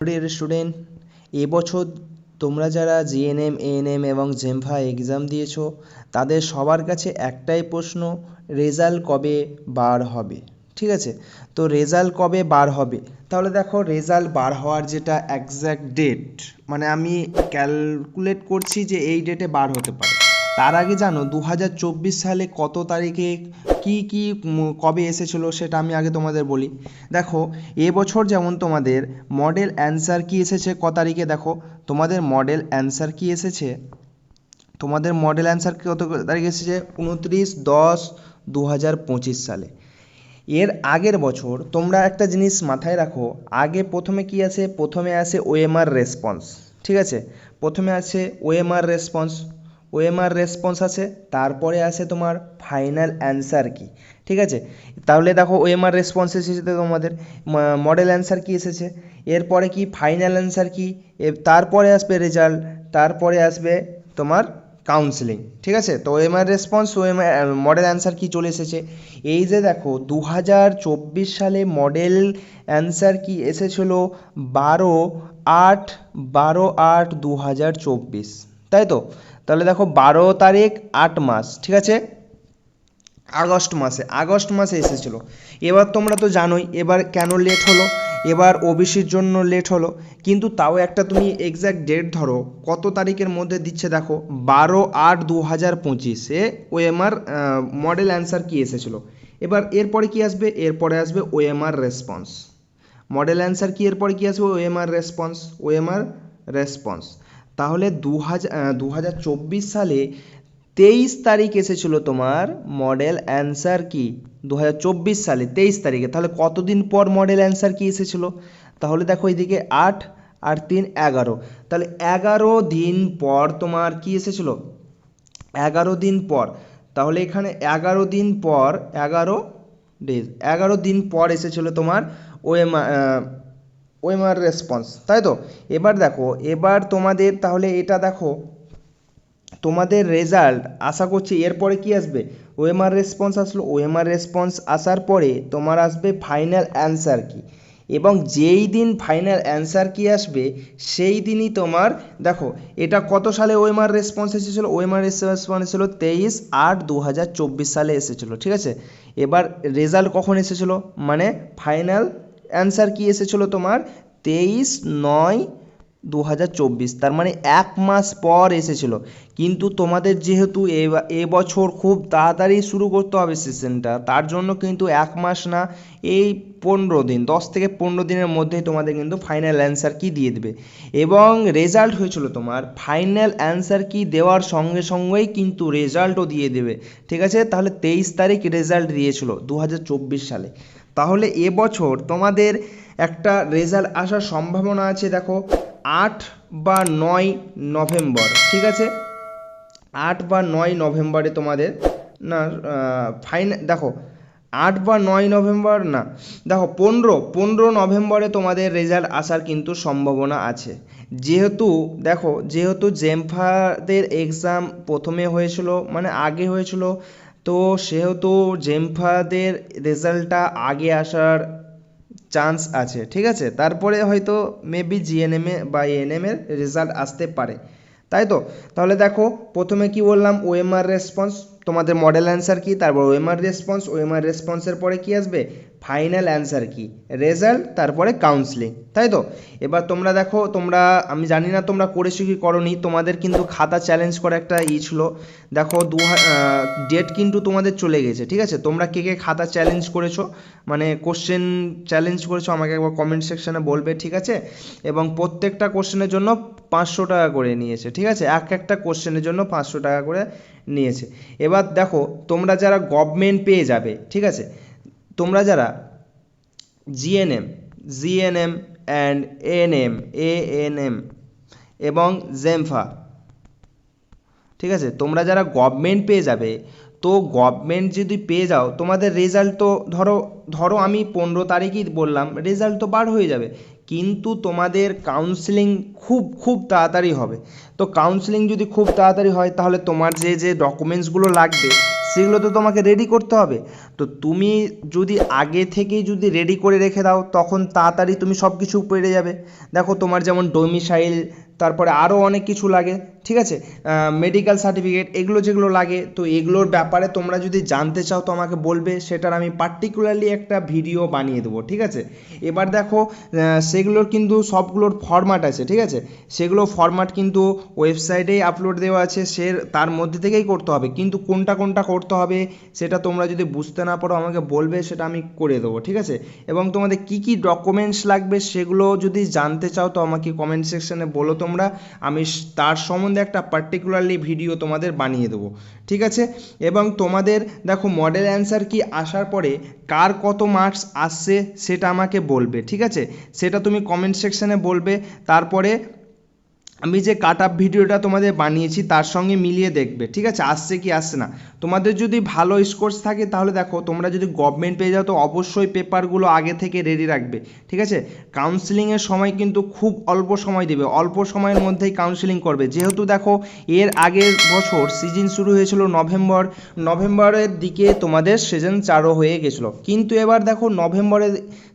Dear student এবছর তোমরা যারা জিএনএম এএনএম এবং জেমফা এক্সাম দিয়েছ, তাদের সবার কাছে একটাই প্রশ্ন রেজাল্ট কবে বার হবে? ঠিক আছে? তো রেজাল্ট কবে বার হবে? তাহলে দেখো রেজাল্ট বার হওয়ার যেটা এক্স্যাক্ট ডেট মানে আমি ক্যালকুলেট করছি যে এই ডেটে বার হতে পারে। তার আগে জানো দু হাজার চব্বিশ সালে কত তারিখে কি কি কবে এসেছিল সেটা আমি আগে তোমাদের বলি। দেখো এবছর যেমন তোমাদের মডেল অ্যান্সার কি এসেছে ক তারিখে, দেখো, তোমাদের মডেল অ্যান্সার কি এসেছে? তোমাদের মডেল অ্যান্সার কত তারিখে এসেছে? উনত্রিশ দশ দু হাজার পঁচিশ সালে। এর আগের বছর তোমরা একটা জিনিস মাথায় রাখো, আগে প্রথমে কি আসে? প্রথমে আসে ওএমআর রেসপন্স ঠিক আছে? প্রথমে আছে ওএমআর রেসপন্স ওএমআর রেসপন্স আছে, তারপরে আসে তোমার ফাইনাল অ্যান্সার কি, ঠিক আছে? তাহলে দেখো ওএমআর রেসপন্স এসেছে তোমাদের মডেল অ্যান্সার কি এসেছে? এরপরে কি ফাইনাল অ্যান্সার কি? তারপরে আসবে রেজাল্ট তারপরে আসবে তোমার কাউন্সেলিং ঠিক আছে? তো OMR response OMR model answer কি চলে এসেছে? এই যে দেখো দু হাজার চব্বিশ সালে মডেল অ্যান্সার কি এসেছিল? বারো আট বারো আট দু তাই তো? তাহলে দেখো বারো তারিখ আট মাস, ঠিক আছে? আগস্ট মাসে আগস্ট মাসে এসেছিল। এবার তোমরা তো জানোই, এবার কেন লেট হলো? এবার ওবিসির জন্য লেট হলো। কিন্তু তাও একটা তুমি এক্স্যাক্ট ডেট ধরো, কত তারিখের মধ্যে দিচ্ছে দেখো? বারো আট দু হাজার পঁচিশে ওএমআর মডেল অ্যান্সার কি এসেছিল? এবার এরপরে কি আসবে? এরপরে আসবে ওএমআর রেসপন্স মডেল অ্যান্সার কি? এরপরে কি আসবে? ওএমআর রেসপন্স ওএমআর রেসপন্স তাহলে দু হাজার দু হাজার চব্বিশ সালে তেইশ তারিখ এসেছিল তোমার মডেল অ্যান্সার কি? দু হাজার চব্বিশ সালে, তেইশ তারিখে। তাহলে কতদিন পর মডেল অ্যান্সার কি এসেছিল? তাহলে দেখো এইদিকে আট আর তিন এগারো। তাহলে এগারো দিন পর তোমার কি এসেছিল? এগারো দিন পর। তাহলে এখানে এগারো দিন পর, এগারো ডেজ এগারো দিন পর এসেছিল তোমার ওএমআর ওএমআর রেসপন্স, তাই তো? এবার দেখো, এবার তোমাদের, তাহলে এটা দেখো, তোমাদের রেজাল্ট, আশা করছি এরপরে কি আসবে? ওএমআর রেসপন্স আসলো ওএমআর রেসপন্স আসার পরে তোমার আসবে ফাইনাল অ্যান্সার কি? এবং যেই দিন ফাইনাল অ্যান্সার কি আসবে, সেই দিনই তোমার, দেখো, এটা কত সালে ওএমআর রেসপন্স এসেছিল? ওএমআর রেসপন্স এসেছিল তেইশ আট দু সালে এসেছিল, ঠিক আছে? এবার রেজাল্ট কখন এসেছিল? মানে ফাইনাল অ্যান্সার কি এসেছিল তোমার? তেইশ নয় দু তার মানে এক মাস পর এসেছিল। কিন্তু তোমাদের যেহেতু এবছর খুব তাড়াতাড়ি শুরু করতে হবে সেশনটা, তার জন্য কিন্তু এক মাস না, এই পনেরো দিন, দশ থেকে পনেরো দিনের মধ্যেই তোমাদের কিন্তু ফাইনাল অ্যান্সার কি দিয়ে দেবে। এবং রেজাল্ট হয়েছিল তোমার, ফাইনাল অ্যান্সার কি দেওয়ার সঙ্গে সঙ্গেই কিন্তু রেজাল্টও দিয়ে দেবে। ঠিক আছে? তাহলে তেইশ তারিখ রেজাল্ট দিয়েছিল দু হাজার চব্বিশ সালে। তাহলে এবছর তোমাদের একটা রেজাল্ট আসার সম্ভাবনা আছে, দেখো, আট বা নয় নভেম্বর, ঠিক আছে? আট বা নয় নভেম্বরে তোমাদের, না ফাইন দেখো, আট বা নয় নভেম্বর, না, দেখো, পনেরো পনেরো নভেম্বরে তোমাদের রেজাল্ট আসার কিন্তু সম্ভাবনা আছে। যেহেতু, দেখো, যেহেতু জেমফাদের এক্সাম প্রথমে হয়েছিল মানে আগে হয়েছিল তো সেহেতু জেমফাদের রেজাল্টটা আগে আসার চান্স আছে, ঠিক আছে? তারপরে হয়তো মেবি জিএনএমে বা এএনএমের রেজাল্ট আসতে পারে। তাই তো? তাহলে দেখো, প্রথমে কি বললাম? ওএমআর রেসপন্স তোমাদের মডেল অ্যান্সার কি? তারপর ওএমআর রেসপন্স ওএমআর রেসপন্সের পরে কি আসবে? ফাইনাল অ্যান্সার কি? রেজাল্ট তারপরে কাউন্সিলিং তাই তো? এবার তোমরা দেখো, তোমরা, আমি জানি না তোমরা করেছ কি করনি, তোমাদের কিন্তু খাতা চ্যালেঞ্জ করে একটা ই ছিল। দেখো, দু ডেট কিন্তু তোমাদের চলে গেছে, ঠিক আছে? তোমরা কে কে খাতা চ্যালেঞ্জ করেছ? মানে কোশ্চেন চ্যালেঞ্জ করেছ, আমাকে একবার কমেন্ট সেকশানে বলবে, ঠিক আছে? এবং প্রত্যেকটা কোশ্চেনের জন্য পাঁচশো টাকা করে নিয়েছে, ঠিক আছে? এক একটা কোশ্চেনের জন্য পাঁচশো টাকা করে নিয়েছে। এবার দেখো, তোমরা যারা গভর্নমেন্ট পেয়ে যাবে, ঠিক আছে? তোমরা যারা GNM GNM and ANM ANM এবং জেমফা ঠিক আছে? তোমরা যারা গভর্নমেন্ট পেয়ে যাবে, তো গভর্নমেন্ট যদি পেয়ে যাও, তোমাদের রেজাল্ট তো ধরো ধরো আমি পনেরো তারিখই বললাম রেজাল্ট তো বার হয়ে যাবে। কিন্তু তোমাদের কাউন্সেলিং খুব খুব তাড়াতাড়ি হবে। তো কাউন্সেলিং যদি খুব তাড়াতাড়ি হয়, তাহলে তোমার যে যে ডকুমেন্টসগুলো লাগবে সেগুলো তো তোমাকে রেডি করতে হবে। তো তুমি যদি আগে থেকেই যদি রেডি করে রেখে দাও, তখন তাড়াতাড়ি তুমি সব কিছু পেরে যাবে। দেখো তোমার যেমন ডোমিসাইল তারপরে আরও অনেক কিছু লাগে, ঠিক আছে? মেডিকেল সার্টিফিকেট এগুলো যেগুলো লাগে, তো এগুলোর ব্যাপারে তোমরা যদি জানতে চাও, তো আমাকে বলবে, সেটার আমি পার্টিকুলারলি একটা ভিডিও বানিয়ে দেবো, ঠিক আছে? এবার দেখো সেগুলোর কিন্তু সবগুলোর ফরম্যাট আছে, ঠিক আছে? সেগুলো ফরম্যাট কিন্তু ওয়েবসাইটেই আপলোড দেওয়া আছে, সে তার মধ্যে থেকেই করতে হবে, কিন্তু কোনটা কোনটা করতে হবে, সেটা তোমরা যদি বুঝতে না পারো, আমাকে বলবে, সেটা আমি করে দেবো, ঠিক আছে? এবং তোমাদের কি কি ডকুমেন্টস লাগবে, সেগুলো যদি জানতে চাও, তো আমাকে কমেন্ট সেকশনে বলো তোমরা আমি তার সম্বন্ধে একটা পার্টিকুলারলি ভিডিও তোমাদের বানিয়ে দেবো। ঠিক আছে? এবং তোমাদের দেখো মডেল অ্যান্সার কি আসার পরে কার কত মার্কস আসছে সেটা আমাকে বলবে। ঠিক আছে? সেটা তুমি কমেন্ট সেকশানে বলবে। তারপরে আমি যে কাট আপ ভিডিওটা তোমাদের বানিয়েছি তার সঙ্গে মিলিয়ে দেখবে, ঠিক আছে? আসছে কি আসছে না? তোমাদের যদি ভালো স্কোর্স থাকে, তাহলে দেখো, তোমরা যদি গভর্নমেন্ট পেয়ে যাও, তো অবশ্যই পেপারগুলো আগে থেকে রেডি রাখবে, ঠিক আছে? কাউন্সিলিংয়ের সময় কিন্তু খুব অল্প সময় দেবে, অল্প সময়ের মধ্যেই কাউন্সিলিং করবে। যেহেতু দেখো, এর আগের বছর সিজন শুরু হয়েছিল নভেম্বর, নভেম্বরের দিকে তোমাদের সিজন চালু হয়ে গেছিল। কিন্তু এবার দেখো নভেম্বরে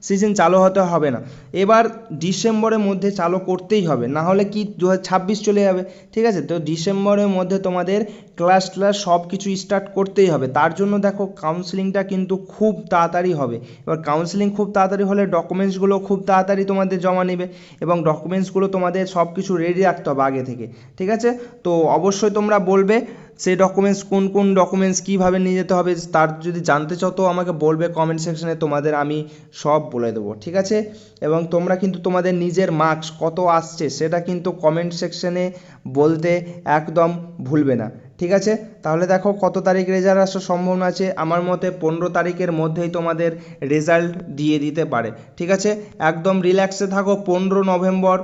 সিজন চালু হতে হবে না। এবার ডিসেম্বরের মধ্যে চালু করতেই হবে, না হলে কি ছাব্বিশ চলে যাবে, ঠিক আছে? তো ডিসেম্বরের মধ্যে তোমাদের ক্লাস ক্লাস সব কিছু স্টার্ট করতেই হবে। তার জন্য দেখো কাউন্সিলিংটা কিন্তু খুব তাড়াতাড়ি হবে। এবার কাউন্সিলিং খুব তাড়াতাড়ি হলে ডকুমেন্টসগুলো খুব তাড়াতাড়ি তোমাদের জমা নেবে এবং ডকুমেন্টসগুলো তোমাদের সব কিছু রেডি রাখতে হবে আগে থেকে, ঠিক আছে? তো অবশ্যই তোমরা বলবে সেই ডকুমেন্টস কোন কোন ডকুমেন্টস কীভাবে নিয়ে যেতে হবে তার যদি জানতে চাও তো আমাকে বলবে কমেন্ট সেকশনে তোমাদের আমি সব বলে দেবো, ঠিক আছে? এবং তোমরা কিন্তু তোমাদের নিজের মার্কস কত আসছে সেটা কিন্তু কমেন্ট সেকশনে বলতে একদম ভুলবে না, ঠিক আছে? তাহলে দেখো কত তারিখ রেজাল্ট আসার সম্ভাবনা আছে, আমার মতে পনেরো তারিখের মধ্যেই তোমাদের রেজাল্ট দিয়ে দিতে পারে, ঠিক আছে? একদম রিল্যাক্সে থাকো, পনেরো নভেম্বর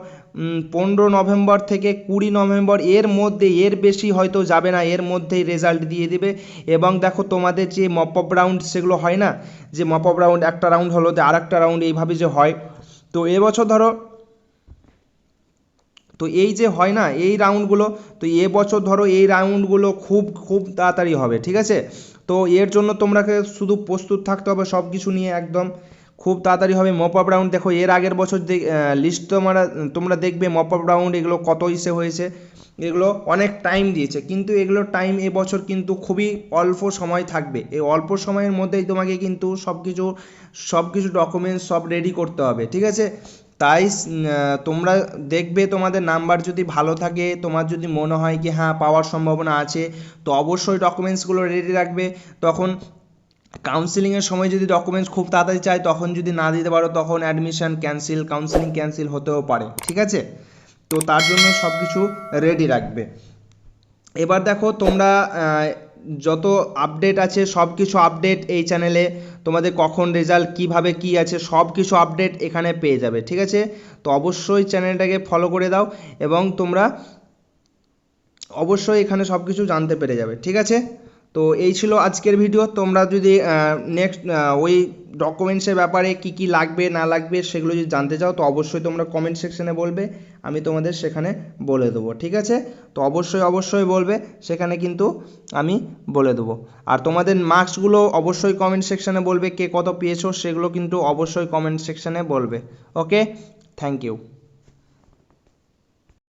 পনেরো নভেম্বর থেকে কুড়ি নভেম্বর এর মধ্যে এর বেশি হয়তো যাবে না, এর মধ্যেই রেজাল্ট দিয়ে দিবে। এবং দেখো তোমাদের যে মপ আপ রাউন্ড সেগুলো হয় না, যে মপ আপ রাউন্ড একটা রাউন্ড হলো আর একটা রাউন্ড এইভাবে যে হয়। তো এবছর ধরো, তো এই যে হয় না, এই রাউন্ডগুলো তো এবছর ধরো এই রাউন্ডগুলো খুব খুব তাড়াতাড়ি হবে, ঠিক আছে? তো এর জন্য তোমরাকে শুধু প্রস্তুত থাকতে হবে সব কিছু নিয়ে একদম। খুব তাড়াতাড়ি হবে মপ আপ রাউন্ড। দেখো, এর আগের বছর লিস্ট তোমরা তোমরা দেখবে মপ আপ রাউন্ড এগুলো কত ইসে হয়েছে। এগুলো অনেক টাইম দিয়েছে। কিন্তু এগুলো টাইম এবছর কিন্তু খুবই অল্প সময় থাকবে। এই অল্প সময়ের মধ্যেই তোমাকে কিন্তু সব কিছু সব কিছু ডকুমেন্টস সব রেডি করতে হবে, ঠিক আছে? তাই তোমরা দেখবে তোমাদের নাম্বার যদি ভালো থাকে, তোমার যদি মনে হয় কি হ্যাঁ পাওয়ার সম্ভাবনা আছে, তো অবশ্যই ডকুমেন্টসগুলো রেডি রাখবে। তখন কাউন্সিলিংয়ের সময় যদি ডকুমেন্টস খুব তাড়াতাড়ি চাই, তখন যদি না দিতে পারো, তখন অ্যাডমিশন ক্যান্সেল কাউন্সিলিং ক্যান্সেল হতেও পারে, ঠিক আছে? তো তার জন্য সব কিছু রেডি রাখবে। এবার দেখো তোমরা যত আপডেট আছে সব কিছু আপডেট এই চ্যানেলে তোমাদের কখন রেজাল্ট কীভাবে কি আছে সব কিছু আপডেট এখানে পেয়ে যাবে, ঠিক আছে? তো অবশ্যই চ্যানেলটাকে ফলো করে দাও এবং তোমরা অবশ্যই এখানে সব কিছু জানতে পেরে যাবে, ঠিক আছে? তো এই ছিল আজকের ভিডিও তোমরা যদি নেক্সট ওই ডকুমেন্টসের ব্যাপারে কি কি লাগবে, না লাগবে সেগুলো যদি জানতে চাও, তো অবশ্যই তোমরা কমেন্ট সেকশনে বলবে, আমি তোমাদের সেখানে বলে দেবো, ঠিক আছে? তো অবশ্যই অবশ্যই বলবে, সেখানে কিন্তু আমি বলে দেবো। আর তোমাদের মার্কসগুলো অবশ্যই কমেন্ট সেকশনে বলবে, কে কত পেয়েছ সেগুলো কিন্তু অবশ্যই কমেন্ট সেকশনে বলবে ওকে থ্যাংক ইউ